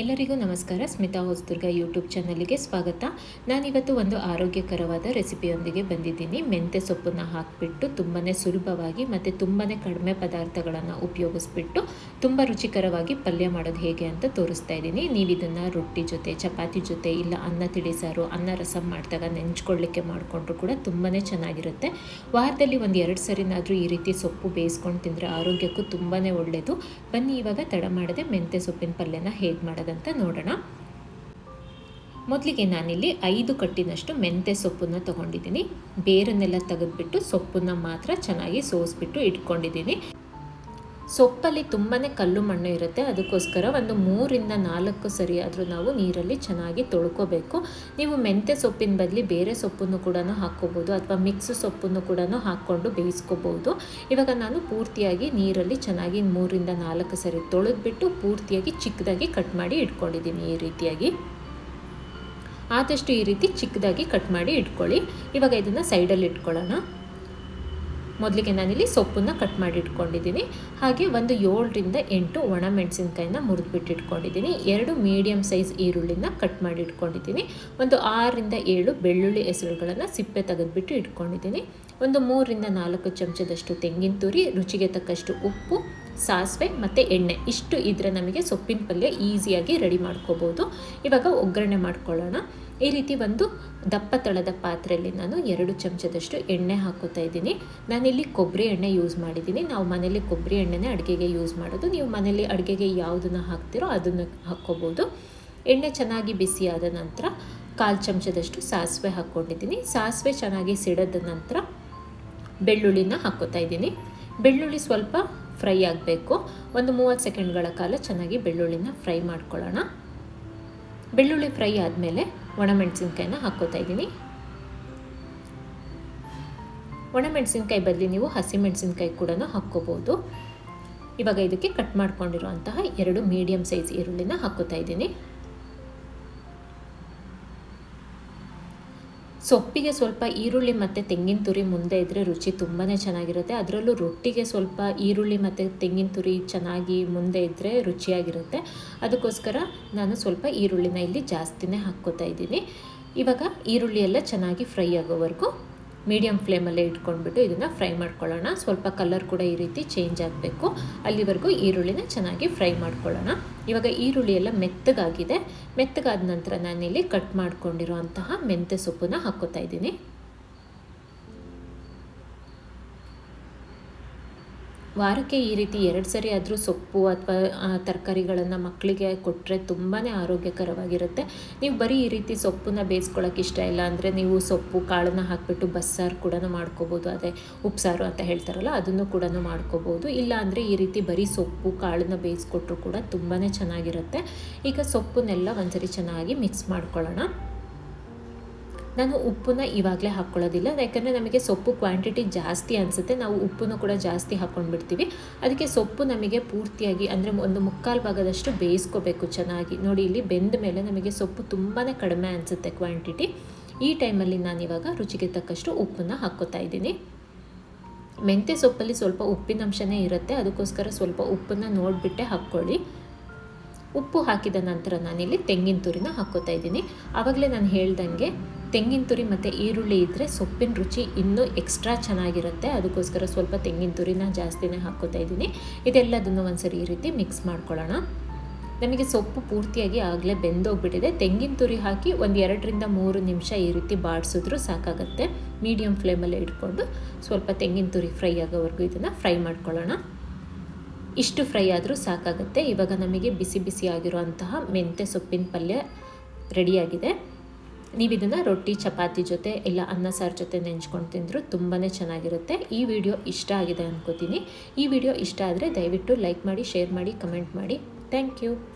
ಎಲ್ಲರಿಗೂ ನಮಸ್ಕಾರ. ಸ್ಮಿತಾ ಹೊಸದುರ್ಗ ಯೂಟ್ಯೂಬ್ ಚಾನಲ್ಗೆ ಸ್ವಾಗತ. ನಾನಿವತ್ತು ಒಂದು ಆರೋಗ್ಯಕರವಾದ ರೆಸಿಪಿಯೊಂದಿಗೆ ಬಂದಿದ್ದೀನಿ. ಮೆಂತ್ಯ ಸೊಪ್ಪನ್ನು ಹಾಕಿಬಿಟ್ಟು ತುಂಬಾ ಸುಲಭವಾಗಿ ಮತ್ತು ತುಂಬಾ ಕಡಿಮೆ ಪದಾರ್ಥಗಳನ್ನು ಉಪಯೋಗಿಸ್ಬಿಟ್ಟು ತುಂಬ ರುಚಿಕರವಾಗಿ ಪಲ್ಯ ಮಾಡೋದು ಹೇಗೆ ಅಂತ ತೋರಿಸ್ತಾ ಇದ್ದೀನಿ. ನೀವು ಇದನ್ನು ರೊಟ್ಟಿ ಜೊತೆ, ಚಪಾತಿ ಜೊತೆ ಇಲ್ಲ ಅನ್ನ ತಿಳಿಸಾರು, ಅನ್ನ ರಸಂ ಮಾಡಿದಾಗ ನೆಂಚ್ಕೊಳ್ಳಿಕ್ಕೆ ಮಾಡಿಕೊಂಡ್ರು ಕೂಡ ತುಂಬಾ ಚೆನ್ನಾಗಿರುತ್ತೆ. ವಾರದಲ್ಲಿ ಒಂದು ಎರಡು ಸರಿನಾದರೂ ಈ ರೀತಿ ಸೊಪ್ಪು ಬೇಯಿಸ್ಕೊಂಡು ತಿಂದರೆ ಆರೋಗ್ಯಕ್ಕೂ ತುಂಬಾ ಒಳ್ಳೆಯದು ಬನ್ನಿ ಇವಾಗ ತಡ ಮಾಡದೆ ಮೆಂತ್ಯ ಸೊಪ್ಪಿನ ಪಲ್ಯನ ಹೇಗೆ ಮಾಡೋದಂತ ನೋಡೋಣ. ಮೊದಲಿಗೆ ನಾನಿಲ್ಲಿ ಐದು ಕಟ್ಟಿನಷ್ಟು ಮೆಂತ್ಯ ಸೊಪ್ಪನ್ನು ತೊಗೊಂಡಿದ್ದೀನಿ. ಬೇರನ್ನೆಲ್ಲ ತೆಗೆದುಬಿಟ್ಟು ಸೊಪ್ಪನ್ನು ಮಾತ್ರ ಚೆನ್ನಾಗಿ ಸೋಸ್ಬಿಟ್ಟು ಇಟ್ಕೊಂಡಿದ್ದೀನಿ. ಸೊಪ್ಪಲ್ಲಿ ತುಂಬಾ ಕಲ್ಲು ಮಣ್ಣು ಇರುತ್ತೆ. ಅದಕ್ಕೋಸ್ಕರ ಒಂದು ಮೂರಿಂದ ನಾಲ್ಕು ಸರಿ ಆದರೂ ನಾವು ನೀರಲ್ಲಿ ಚೆನ್ನಾಗಿ ತೊಳ್ಕೊಬೇಕು. ನೀವು ಮೆಂತ್ಯ ಸೊಪ್ಪಿನ ಬದಲಿ ಬೇರೆ ಸೊಪ್ಪನ್ನು ಕೂಡ ಹಾಕ್ಕೋಬೋದು ಅಥವಾ ಮಿಕ್ಸ್ ಸೊಪ್ಪನ್ನು ಕೂಡ ಹಾಕ್ಕೊಂಡು ಬೇಯಿಸ್ಕೋಬೋದು. ಇವಾಗ ನಾನು ಪೂರ್ತಿಯಾಗಿ ನೀರಲ್ಲಿ ಚೆನ್ನಾಗಿ ಮೂರಿಂದ ನಾಲ್ಕು ಸರಿ ತೊಳೆದ್ಬಿಟ್ಟು ಪೂರ್ತಿಯಾಗಿ ಚಿಕ್ಕದಾಗಿ ಕಟ್ ಮಾಡಿ ಇಟ್ಕೊಂಡಿದ್ದೀನಿ ಈ ರೀತಿಯಾಗಿ. ಆದಷ್ಟು ಈ ರೀತಿ ಚಿಕ್ಕದಾಗಿ ಕಟ್ ಮಾಡಿ ಇಟ್ಕೊಳ್ಳಿ. ಇವಾಗ ಇದನ್ನು ಸೈಡಲ್ಲಿ ಇಟ್ಕೊಳ್ಳೋಣ. ಮೊದಲಿಗೆ ನಾನಿಲ್ಲಿ ಸೊಪ್ಪನ್ನು ಕಟ್ ಮಾಡಿ ಇಟ್ಕೊಂಡಿದ್ದೀನಿ ಹಾಗೆ ಒಂದು ಏಳರಿಂದ ಎಂಟು ಒಣ ಮೆಣಸಿನ್ಕಾಯಿನ ಮುರಿದ್ಬಿಟ್ಟು ಇಟ್ಕೊಂಡಿದ್ದೀನಿ ಎರಡು ಮೀಡಿಯಮ್ ಸೈಜ್ ಈರುಳ್ಳಿನ ಕಟ್ ಮಾಡಿ ಇಟ್ಕೊಂಡಿದ್ದೀನಿ ಒಂದು ಆರರಿಂದ ಏಳು ಬೆಳ್ಳುಳ್ಳಿ ಹೆಸರುಗಳನ್ನು ಸಿಪ್ಪೆ ತೆಗೆದುಬಿಟ್ಟು ಇಟ್ಕೊಂಡಿದ್ದೀನಿ. ಒಂದು ಮೂರರಿಂದ ನಾಲ್ಕು ಚಮಚದಷ್ಟು ತೆಂಗಿನ ತುರಿ, ರುಚಿಗೆ ತಕ್ಕಷ್ಟು ಉಪ್ಪು, ಸಾಸಿವೆ ಮತ್ತು ಎಣ್ಣೆ. ಇಷ್ಟು ಇದ್ದರೆ ನಮಗೆ ಸೊಪ್ಪಿನ ಪಲ್ಯ ಈಸಿಯಾಗಿ ರೆಡಿ ಮಾಡ್ಕೋಬೋದು. ಇವಾಗ ಒಗ್ಗರಣೆ ಮಾಡ್ಕೊಳ್ಳೋಣ. ಈ ರೀತಿ ಒಂದು ದಪ್ಪ ತಳದ ಪಾತ್ರೆಯಲ್ಲಿ ನಾನು ಎರಡು ಚಮಚದಷ್ಟು ಎಣ್ಣೆ ಹಾಕೋತಾ ಇದ್ದೀನಿ. ನಾನಿಲ್ಲಿ ಕೊಬ್ಬರಿ ಎಣ್ಣೆ ಯೂಸ್ ಮಾಡಿದ್ದೀನಿ. ನಾವು ಮನೇಲಿ ಕೊಬ್ಬರಿ ಎಣ್ಣೆನೇ ಅಡುಗೆಗೆ ಯೂಸ್ ಮಾಡೋದು. ನೀವು ಮನೇಲಿ ಅಡುಗೆಗೆ ಯಾವುದನ್ನು ಹಾಕ್ತಿರೋ ಅದನ್ನು ಹಾಕ್ಕೋಬೋದು. ಎಣ್ಣೆ ಚೆನ್ನಾಗಿ ಬಿಸಿಯಾದ ನಂತರ ಕಾಲು ಚಮಚದಷ್ಟು ಸಾಸಿವೆ ಹಾಕ್ಕೊಂಡಿದ್ದೀನಿ. ಸಾಸಿವೆ ಚೆನ್ನಾಗಿ ಸಿಡದ ನಂತರ ಬೆಳ್ಳುಳ್ಳಿನ ಹಾಕ್ಕೋತಾ ಇದ್ದೀನಿ. ಬೆಳ್ಳುಳ್ಳಿ ಸ್ವಲ್ಪ ಫ್ರೈ ಆಗಬೇಕು. ಒಂದು ಮೂವತ್ತು ಸೆಕೆಂಡ್ಗಳ ಕಾಲ ಚೆನ್ನಾಗಿ ಬೆಳ್ಳುಳ್ಳಿನ ಫ್ರೈ ಮಾಡ್ಕೊಳ್ಳೋಣ. ಬೆಳ್ಳುಳ್ಳಿ ಫ್ರೈ ಆದಮೇಲೆ ಒಣಮೆಣಸಿನ್ಕಾಯಿನ ಹಾಕ್ಕೋತಾ ಇದ್ದೀನಿ. ಒಣಮೆಣಸಿನ್ಕಾಯಿ ಬದಲಿ ನೀವು ಹಸಿಮೆಣಸಿನ್ಕಾಯಿ ಕೂಡ ಹಾಕ್ಕೋಬೋದು. ಇವಾಗ ಇದಕ್ಕೆ ಕಟ್ ಮಾಡ್ಕೊಂಡಿರುವಂತಹ ಎರಡು ಮೀಡಿಯಮ್ ಸೈಜ್ ಈರುಳ್ಳಿನ ಹಾಕ್ಕೋತಾ ಇದ್ದೀನಿ. ಸೊಪ್ಪಿಗೆ ಸ್ವಲ್ಪ ಈರುಳ್ಳಿ ಮತ್ತು ತೆಂಗಿನ ತುರಿ ಮುಂದೆ ಇದ್ದರೆ ರುಚಿ ತುಂಬಾ ಚೆನ್ನಾಗಿರುತ್ತೆ. ಅದರಲ್ಲೂ ರೊಟ್ಟಿಗೆ ಸ್ವಲ್ಪ ಈರುಳ್ಳಿ ಮತ್ತು ತೆಂಗಿನ ತುರಿ ಚೆನ್ನಾಗಿ ಮುಂದೆ ಇದ್ದರೆ ರುಚಿಯಾಗಿರುತ್ತೆ. ಅದಕ್ಕೋಸ್ಕರ ನಾನು ಸ್ವಲ್ಪ ಈರುಳ್ಳಿನ ಇಲ್ಲಿ ಜಾಸ್ತಿನೇ ಹಾಕ್ಕೋತಾ ಇದ್ದೀನಿ. ಇವಾಗ ಈರುಳ್ಳಿ ಎಲ್ಲ ಚೆನ್ನಾಗಿ ಫ್ರೈ ಆಗೋವರೆಗೂ ಮೀಡಿಯಮ್ ಫ್ಲೇಮಲ್ಲೇ ಇಟ್ಕೊಂಡ್ಬಿಟ್ಟು ಇದನ್ನು ಫ್ರೈ ಮಾಡ್ಕೊಳ್ಳೋಣ. ಸ್ವಲ್ಪ ಕಲರ್ ಕೂಡ ಈ ರೀತಿ ಚೇಂಜ್ ಆಗಬೇಕು. ಅಲ್ಲಿವರೆಗೂ ಈರುಳ್ಳಿನ ಚೆನ್ನಾಗಿ ಫ್ರೈ ಮಾಡ್ಕೊಳ್ಳೋಣ. ಇವಾಗ ಈರುಳ್ಳಿ ಎಲ್ಲ ಮೆತ್ತಗಾಗಿದೆ. ಮೆತ್ತಗಾದ ನಂತರ ನಾನಿಲ್ಲಿ ಕಟ್ ಮಾಡ್ಕೊಂಡಿರೋ ಅಂತಹ ಮೆಂತ್ಯ ಸೊಪ್ಪನ್ನ ಹಾಕ್ಕೋತಾ ಇದ್ದೀನಿ. ವಾರಕ್ಕೆ ಈ ರೀತಿ ಎರಡು ಸರಿ ಆದರೂ ಸೊಪ್ಪು ಅಥವಾ ತರಕಾರಿಗಳನ್ನು ಮಕ್ಕಳಿಗೆ ಕೊಟ್ಟರೆ ತುಂಬಾ ಆರೋಗ್ಯಕರವಾಗಿರುತ್ತೆ. ನೀವು ಬರೀ ಈ ರೀತಿ ಸೊಪ್ಪನ್ನ ಬೇಯಿಸ್ಕೊಳ್ಳೋಕೆ ಇಷ್ಟ ಇಲ್ಲ ಅಂದರೆ ನೀವು ಸೊಪ್ಪು, ಕಾಳನ್ನು ಹಾಕಿಬಿಟ್ಟು ಬಸ್ಸಾರು ಕೂಡ ಮಾಡ್ಕೋಬೋದು, ಅದೇ ಉಪ್ಸಾರು ಅಂತ ಹೇಳ್ತಾರಲ್ಲ, ಅದನ್ನು ಕೂಡ ಮಾಡ್ಕೋಬೋದು. ಇಲ್ಲ ಅಂದರೆ ಈ ರೀತಿ ಬರೀ ಸೊಪ್ಪು, ಕಾಳನ್ನು ಬೇಯಿಸ್ಕೊಟ್ರು ಕೂಡ ತುಂಬಾ ಚೆನ್ನಾಗಿರುತ್ತೆ. ಈಗ ಸೊಪ್ಪನ್ನೆಲ್ಲ ಒಂದ್ಸರಿ ಚೆನ್ನಾಗಿ ಮಿಕ್ಸ್ ಮಾಡ್ಕೊಳ್ಳೋಣ. ನಾನು ಉಪ್ಪನ್ನ ಇವಾಗಲೇ ಹಾಕ್ಕೊಳ್ಳೋದಿಲ್ಲ ಯಾಕಂದರೆ ನಮಗೆ ಸೊಪ್ಪು ಕ್ವಾಂಟಿಟಿ ಜಾಸ್ತಿ ಅನಿಸುತ್ತೆ. ನಾವು ಉಪ್ಪನ್ನು ಕೂಡ ಜಾಸ್ತಿ ಹಾಕ್ಕೊಂಡ್ಬಿಡ್ತೀವಿ ಅದಕ್ಕೆ ಸೊಪ್ಪು ನಮಗೆ ಪೂರ್ತಿಯಾಗಿ ಅಂದರೆ ಒಂದು ಮುಕ್ಕಾಲು ಭಾಗದಷ್ಟು ಬೇಯಿಸ್ಕೋಬೇಕು ಚೆನ್ನಾಗಿ. ನೋಡಿ, ಇಲ್ಲಿ ಬೆಂದ ಮೇಲೆ ನಮಗೆ ಸೊಪ್ಪು ತುಂಬಾ ಕಡಿಮೆ ಅನಿಸುತ್ತೆ ಕ್ವಾಂಟಿಟಿ ಈ ಟೈಮಲ್ಲಿ ನಾನಿವಾಗ ರುಚಿಗೆ ತಕ್ಕಷ್ಟು ಉಪ್ಪನ್ನು ಹಾಕ್ಕೋತಾ ಇದ್ದೀನಿ. ಮೆಂತ್ಯ ಸೊಪ್ಪಲ್ಲಿ ಸ್ವಲ್ಪ ಉಪ್ಪಿನಂಶನೇ ಇರುತ್ತೆ. ಅದಕ್ಕೋಸ್ಕರ ಸ್ವಲ್ಪ ಉಪ್ಪನ್ನು ನೋಡಿಬಿಟ್ಟೆ ಹಾಕ್ಕೊಳ್ಳಿ. ಉಪ್ಪು ಹಾಕಿದ ನಂತರ ನಾನಿಲ್ಲಿ ತೆಂಗಿನ ತುರಿನ ಹಾಕ್ಕೋತಾ ಇದ್ದೀನಿ. ಆವಾಗಲೇ ನಾನು ಹೇಳ್ದಂಗೆ ತೆಂಗಿನ ತುರಿ ಮತ್ತು ಈರುಳ್ಳಿ ಇದ್ದರೆ ಸೊಪ್ಪಿನ ರುಚಿ ಇನ್ನೂ ಎಕ್ಸ್ಟ್ರಾ ಚೆನ್ನಾಗಿರುತ್ತೆ. ಅದಕ್ಕೋಸ್ಕರ ಸ್ವಲ್ಪ ತೆಂಗಿನ ತುರಿನ ಜಾಸ್ತಿನೇ ಹಾಕ್ಕೋತಾ ಇದ್ದೀನಿ. ಇದೆಲ್ಲದನ್ನು ಒಂದ್ಸರಿ ಈ ರೀತಿ ಮಿಕ್ಸ್ ಮಾಡ್ಕೊಳ್ಳೋಣ. ನಮಗೆ ಸೊಪ್ಪು ಪೂರ್ತಿಯಾಗಿ ಆಗಲೇ ಬೆಂದೋಗ್ಬಿಟ್ಟಿದೆ. ತೆಂಗಿನ ತುರಿ ಹಾಕಿ ಒಂದು ಎರಡರಿಂದ ಮೂರು ನಿಮಿಷ ಈ ರೀತಿ ಬಾಡಿಸಿದ್ರೂ ಸಾಕಾಗುತ್ತೆ. ಮೀಡಿಯಮ್ ಫ್ಲೇಮಲ್ಲೇ ಇಟ್ಕೊಂಡು ಸ್ವಲ್ಪ ತೆಂಗಿನ ತುರಿ ಫ್ರೈ ಆಗೋವರೆಗೂ ಇದನ್ನು ಫ್ರೈ ಮಾಡ್ಕೊಳ್ಳೋಣ. ಇಷ್ಟು ಫ್ರೈ ಆದರೂ ಸಾಕಾಗುತ್ತೆ. ಇವಾಗ ನಮಗೆ ಬಿಸಿ ಬಿಸಿ ಆಗಿರುವಂತಹ ಮೆಂತ್ಯ ಸೊಪ್ಪಿನ ಪಲ್ಯ ರೆಡಿಯಾಗಿದೆ. ನೀವು ಇದನ್ನು ರೊಟ್ಟಿ, ಚಪಾತಿ ಜೊತೆ ಇಲ್ಲ ಅನ್ನ, ಸಾರು ಜೊತೆ ನೆಂಚ್ಕೊಂಡು ತಿಂದರು ತುಂಬಾ ಚೆನ್ನಾಗಿರುತ್ತೆ. ಈ ವಿಡಿಯೋ ಇಷ್ಟ ಆಗಿದೆ ಅನ್ಕೋತೀನಿ. ಈ ವಿಡಿಯೋ ಇಷ್ಟ ಆದರೆ ದಯವಿಟ್ಟು ಲೈಕ್ ಮಾಡಿ, ಶೇರ್ ಮಾಡಿ, ಕಮೆಂಟ್ ಮಾಡಿ. Thank you.